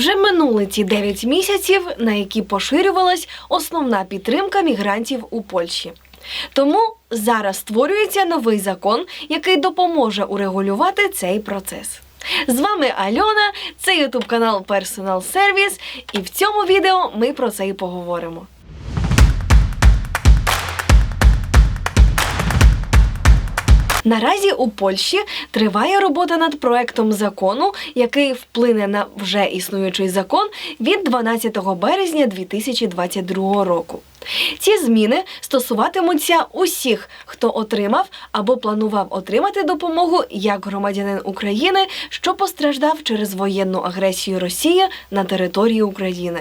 Вже минули ті 9 місяців, на які поширювалась основна підтримка мігрантів у Польщі. Тому зараз створюється новий закон, який допоможе урегулювати цей процес. З вами Альона, це ютуб канал Personal Service, і в цьому відео ми про це і поговоримо. Наразі у Польщі триває робота над проектом закону, який вплине на вже існуючий закон від 12 березня 2022 року. Ці зміни стосуватимуться усіх, хто отримав або планував отримати допомогу як громадянин України, що постраждав через воєнну агресію Росії на території України.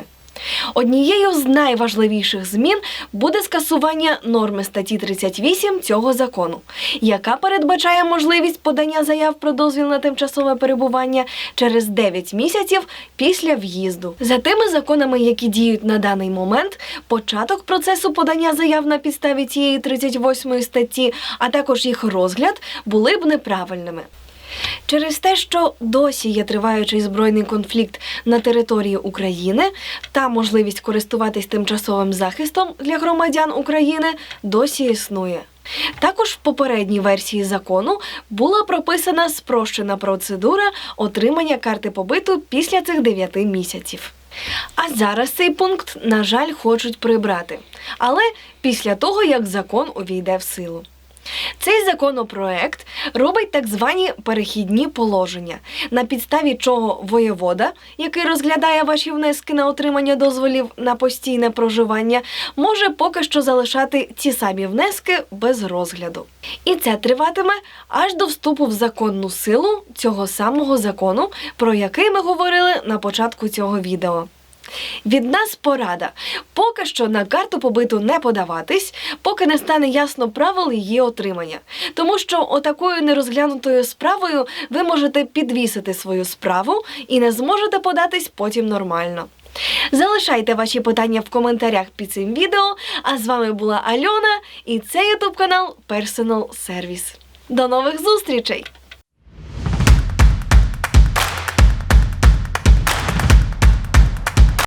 Однією з найважливіших змін буде скасування норми статті 38 цього закону, яка передбачає можливість подання заяв про дозвіл на тимчасове перебування через 9 місяців після в'їзду. За тими законами, які діють на даний момент, початок процесу подання заяв на підставі цієї 38 статті, а також їх розгляд були б неправильними. Через те, що досі є триваючий збройний конфлікт на території України та можливість користуватись тимчасовим захистом для громадян України досі існує. Також в попередній версії закону була прописана спрощена процедура отримання карти побиту після цих 9 місяців. А зараз цей пункт, на жаль, хочуть прибрати, але після того, як закон увійде в силу. Цей законопроект робить так звані перехідні положення, на підставі чого воєвода, який розглядає ваші внески на отримання дозволів на постійне проживання, може поки що залишати ці самі внески без розгляду. І це триватиме аж до вступу в законну силу цього самого закону, про який ми говорили на початку цього відео. Від нас порада. Поки що на карту побиту не подаватись, поки не стане ясно правил її отримання. Тому що отакою нерозглянутою справою ви можете підвісити свою справу і не зможете податись потім нормально. Залишайте ваші питання в коментарях під цим відео. А з вами була Альона і це ютуб канал Personal Service. До нових зустрічей!